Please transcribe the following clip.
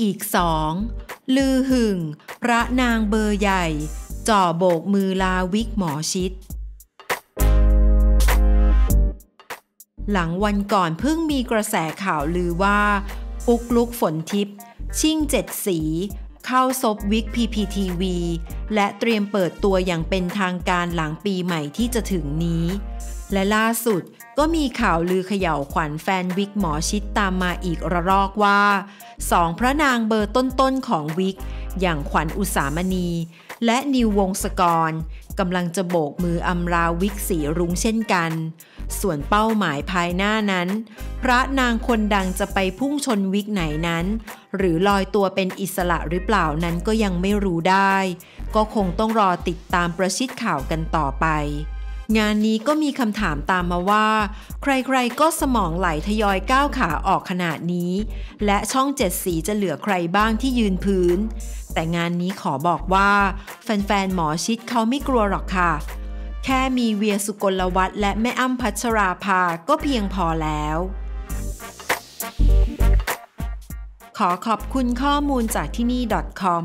อีกสอง ลือหึ่ง พระนางเบอร์ใหญ่ จ่อโบกมือลาวิกหมอชิด หลังวันก่อนเพิ่งมีกระแสข่าวลือว่า ปุกลุกฝนทิพย์ชิ่งเจ็ดสี เข้าซบวิก PPTV และเตรียมเปิดตัวอย่างเป็นทางการหลังปีใหม่ที่จะถึงนี้ และล่าสุดก็มีข่าวลือเขย่าขวัญแฟนวิกหมอชิดตามมาอีกระลอกว่าสองพระนางเบอร์ต้นๆของวิก อย่างขวัญอุสามณี และนิววงศกรกำลังจะโบกมืออำลาวิกสีรุ้งเช่นกัน ส่วนเป้าหมายภายหน้านั้น พระนางคนดังจะไปพุ่งชนวิกไหนนั้น หรือลอยตัวเป็นอิสระหรือเปล่านั้นก็ยังไม่รู้ได้ ก็คงต้องรอติดตามประชิดข่าวกันต่อไป งานนี้ก็มีคำถามตามมาว่า ใครๆก็สมองไหลทยอยก้าวขาออกขนาดนี้ และช่องเจ็ดสีจะเหลือใครบ้างที่ยืนพื้น แต่งานนี้ขอบอกว่า แฟนๆหมอชิดเขาไม่กลัวหรอกค่ะ แค่มีเวียสุกลวัฒน์และแม่อ้ำพัชราภาก็เพียงพอแล้ว ขอขอบคุณข้อมูลจากที่นี่ .com